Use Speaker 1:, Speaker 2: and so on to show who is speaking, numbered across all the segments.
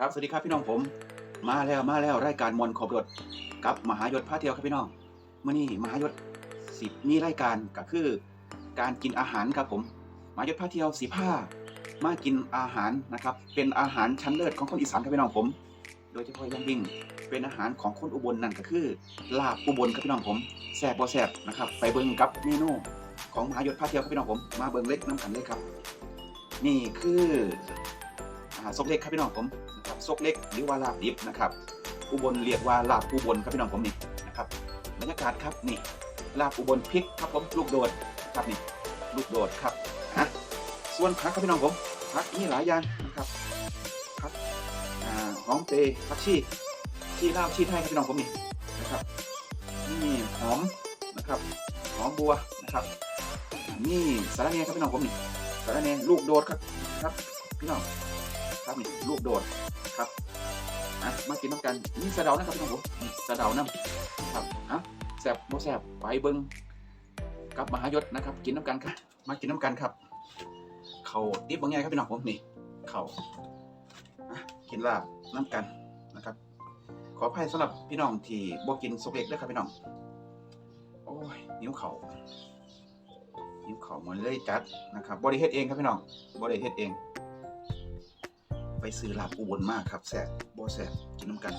Speaker 1: ครับ สวัสดีครับพี่น้องผม มาแล้วมาแล้วรายการมอนขอบรถกับมหายศพาเที่ยวครับพี่น้องเมื่อนี้มหายศสิบมีรายการก็คือ การกินอาหารครับผมมหายศพาเที่ยวสีผ้ามากินอาหารนะครับ เป็นอาหารชั้นเลิศของคนอีสานครับพี่น้องผม โดยเฉพาะยังยิ่งเป็นอาหารของคนอุบลนั่นก็คือลาบอุบลครับพี่น้องผมแซ่บบ่แซ่บนะครับไปเบิ่งกับเมนูของมหายศพาเที่ยวครับพี่น้องผม มาเบิ่งเล็กน้ำกันเลยครับ นี่คือ อ่าซกเล็กครับพี่น้องผมนะครับซกเล็กหรือว่าลาบดิบนะครับอุบลเรียกว่าลาบอุบลครับพี่น้องผมนี่นะครับบรรยากาศครับนี่ลาบอุบลพริกครับผมลูกโดดครับนี่ลูกโดดครับอะส่วนผักครับพี่น้องผมผักมีหลายอย่างนะครับผักหอมเปรย์ผักชีชีลาวชีไทยครับพี่น้องผมนี่นะครับนี่หอมนะครับหอมบัวนะครับนี่สาระแหน่ครับพี่น้องผมนี่สาระแหน่ลูกโดดครับครับพี่น้อง ครับนี่ลูกโดดครับอะมากินน้ำกันนี่สะเดานะครับพี่น้องผมนี่สะเดาน้ำครับอะแซ่บโมแซ่บไปเบิ้งกับมหายศนะครับ กินน้ำกันครับมากินน้ำกันครับเขาดิบบางอย่างครับพี่น้องผมนี่เขาอะกินลาบน้ำกันนะครับ ขออภัยสำหรับพี่น้องที่บ่กินสุกเล็กด้วยครับพี่น้องโอ้ยนิ้วเขานิ้วเขามันเลยจัดนะครับบริเฮ็ดเองครับพี่น้องบริเฮ็ดเอง ไปซื้อลาบอุบลมากครับแซ่บบ่แซ่บกินน้ำกัน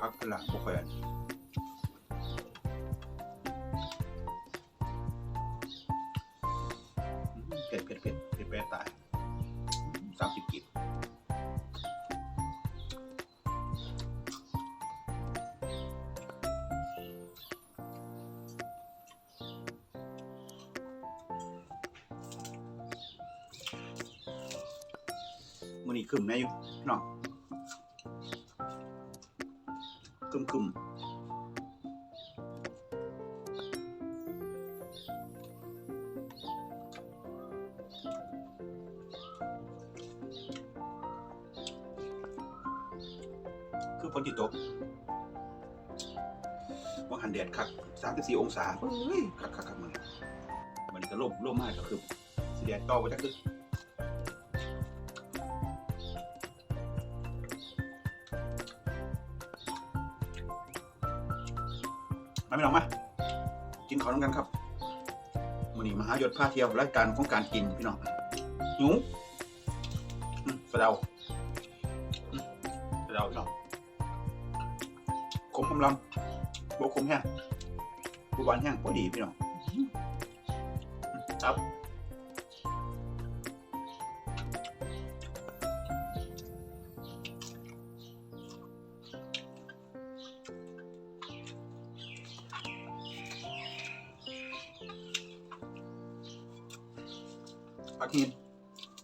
Speaker 1: พักหลังบ่ค่อย มื่อนี้คึมแน่อยู่พี่น้องคึมคึมคือฝนติตกว่าหันแดดคักสามสิบสี่องศาเฮ้ยคักคักคักมันมันนี้ก็ร่มร่มมากก็คือสีแดดต่อไปจักคือ มาไม่ลองมากินข้าวน้ำกันครับมันนี่มหายศพาเที่ยวรายการของการกินพี่น้องหิวอืมสะเดาอืมสะเดาพี่น้องขมกำลังโบขมแห้งบุบานแห้งพอดีพี่น้องครับ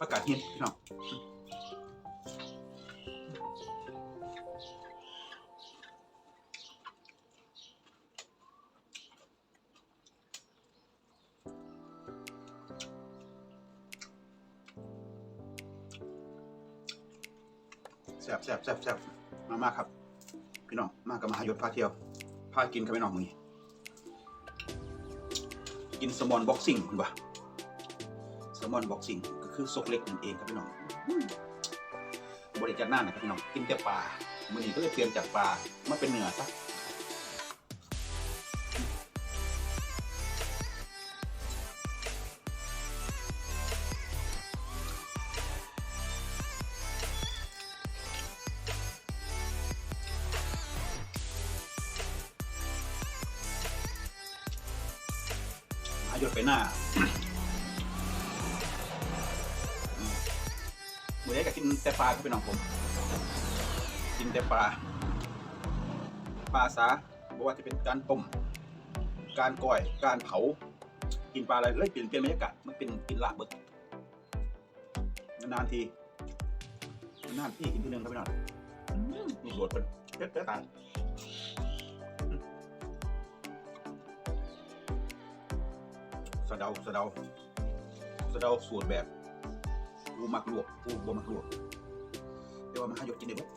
Speaker 1: ผักกาดหินพี่น้องแซ่บแซ่บแซ่บแซ่บมามากครับ พี่น้องมากกับมหายศพาเที่ยวพากินครับพี่น้องมึงนี่กินสมอนบ็อกซิ่งคุณปะแซลมอนบ็อกซิ่งก็ คือซกเล็กนั่นเองครับพี่น้องบริการหน้านะครับพี่น้องกินแต่ปลามื่อนี้ก็เลยเปลี่ยนจากปลามาเป็นเนื้อซะหายดไปหน้า กินแต่ปลาครับพี่น้องผม กินแต่ปลา ปลาซาบอกว่าจะเป็นการต้ม การก้อย การเผา กินปลาอะไรเลยเปลี่ยนเปลี่ยนบรรยากาศ มันเป็นกินลาบเบิดนานๆทีนานๆทีกินทีนึงครับพี่น้องมนี่โดเป็นเผ็ดแต่ตายอืมสะเดาสะเดาสะเดาสูตรแบบ กูมักลวกกูบ่มักลวกเดี๋ยวมาหาหยดกินเดี๋ยว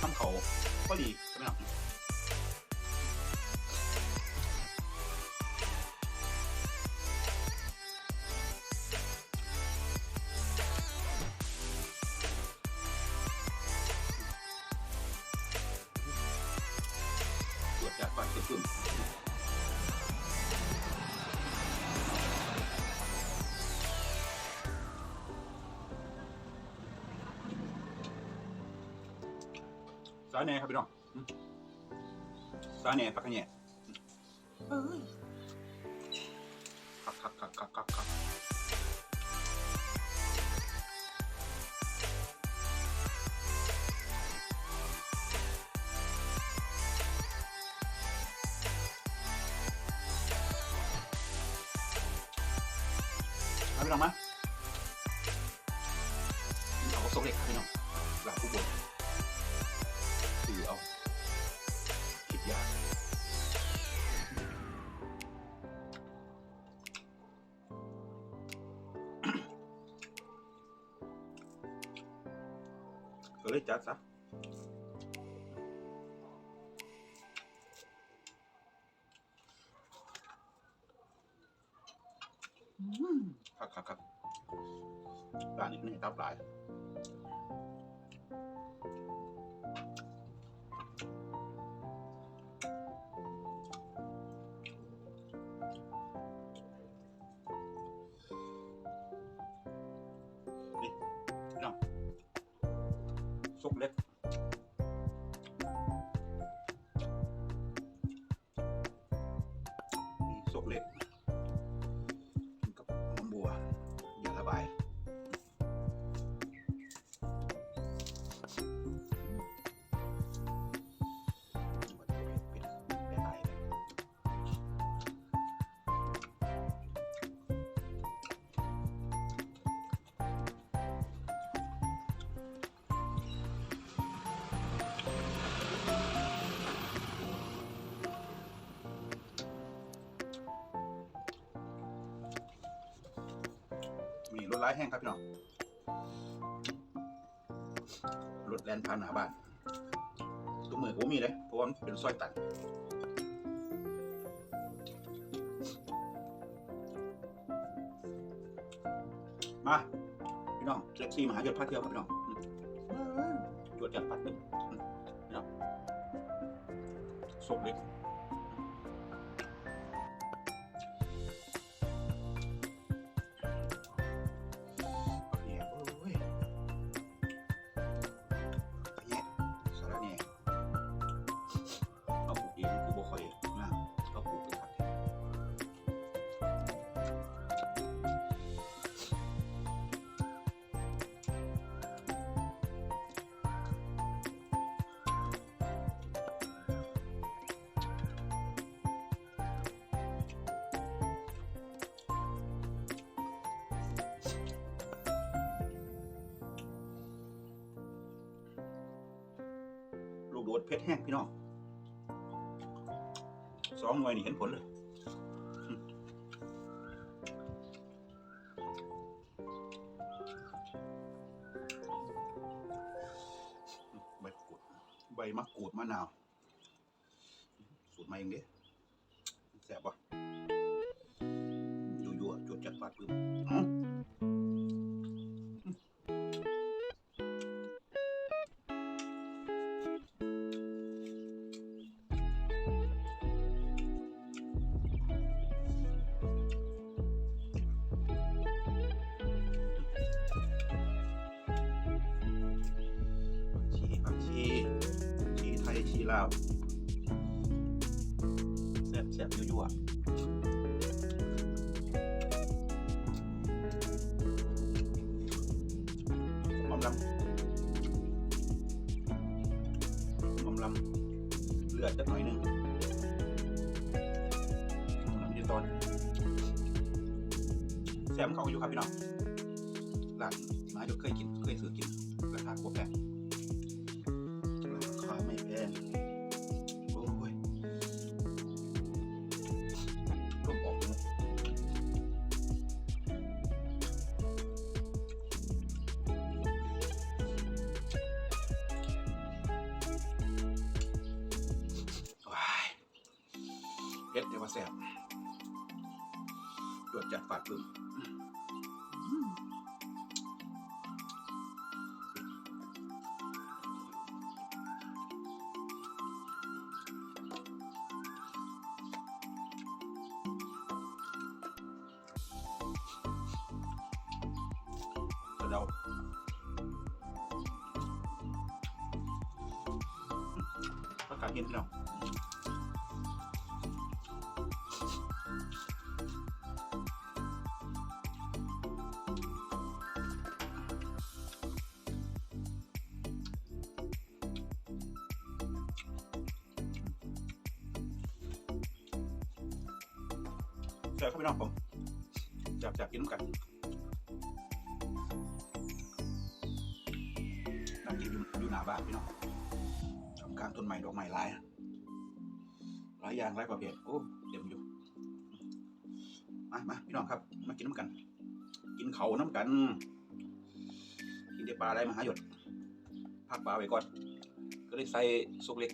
Speaker 1: ทำเขาก็ดีใช่ไหมครับ สาแหน่ครับพี่น้องสาแหน่ปักแหน่เอ้ยคักคักคักคักคักคักมาพี่น้องมาเอาก็สกเล็กครับพี่น้องหลับผู้บน ก็เลยจัดซะอืมครับครับครับร้านนี้นี่ตับหลาย ซุป รถร้ายแห้งครับพี่น้องรถแลนผ่านหน้าบ้านตัวมือผมมีเลยเพราะว่ามันเป็นซอยตันมาพี่น้องเซ็กซี่มหาหยดพาเที่ยวครับพี่น้องอืมจวดจัดปัดหนึ่งอืมพี่น้องศพเล็ก ดเพชรแห้งพี่น้องสองหน่วยนี่เห็นผลเลยใบกรูดใบมะกรูดมะนาว สูตรมาเองเด้แซ่บปะยั่วๆจวดจัดปาดปึ๊บ ลาวแซ่บแซ่บยั่วๆหอมลำหอมลำเลือดจักหน่อยหนึงหอมลำยืนตอนแซมเขาอยู่ครับพี่น้องร้านมาจกเคยกิน เคยซื้อกินราคาควบแพง em ổn nữa Hết thì mà xem Chuột chặt phải cứng ประกาศเห็นพี่น้องเจอเข้าไปาบ้นพี่น้องต้นไม้ดอกไม้หลายหลายอย่างหลายประเภทโอ้เต็มอยู่มามาพี่น้องครับ มากินน้ำกัน กินเขาน้ำกัน กินเดียปลาอะไรมาหาหยดพักปลาไว้ก่อน ก็เลยใส่ซุกเล็ก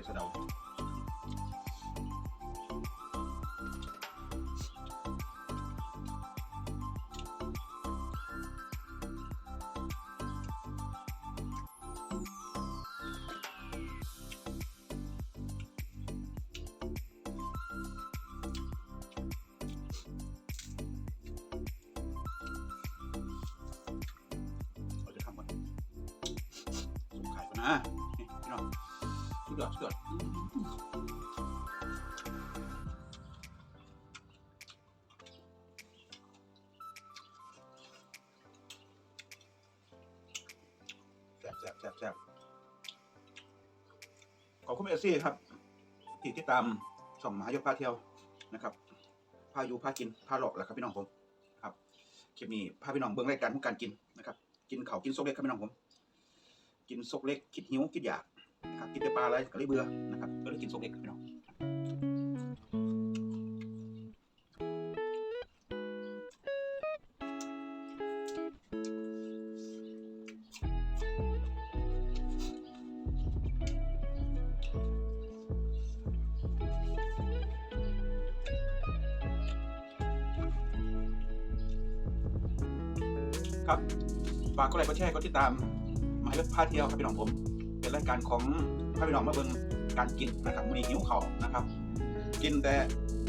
Speaker 1: บสะเดาเรา ยอดสุดยอดแซ่บแซ่บแซ่บแซ่บขอบคุณเอซี่ครับ ที่ติดตามช่องมหายกพาเที่ยวนะครับพาอยู่พากินพาหลอกแหละครับพี่น้องผมครับคลิปนี้พาพี่น้องเบิ่งรายการของการกินนะครับ กินเขากินซกเล็กครับพี่น้องผม กินซกเล็กคิดหิวคิดอยาก ครับกินแต่ปลาอะไรก็เลยเบื่อนะครับก็เลยกินซุปเล็กพี่น้องครับฝากกดไลค์กดแชร์กดติดตามหมายเลขพาเที่ยวครับพี่น้องผม เป็นรายการของพาพี่น้องมาเบิ่งการกินนะครับมื้อนี้หิวข้านะครับ กินแต่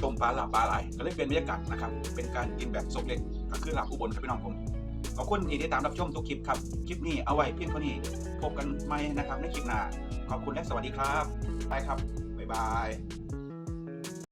Speaker 1: ต้มปลาหลับปลาไหลก็เลยเป็นบรรยากาศนะครับ เป็นการกินแบบสกเล็กก็คือหลับอุบลครับพี่น้องผมขอบคุณที่ติดตามรับชมทุกคลิปครับ คลิปนี้เอาไว้เพียงเท่านี้พบกันใหม่นะครับในคลิปหน้า ขอบคุณและสวัสดีครับ ไปครับ บ๊ายบาย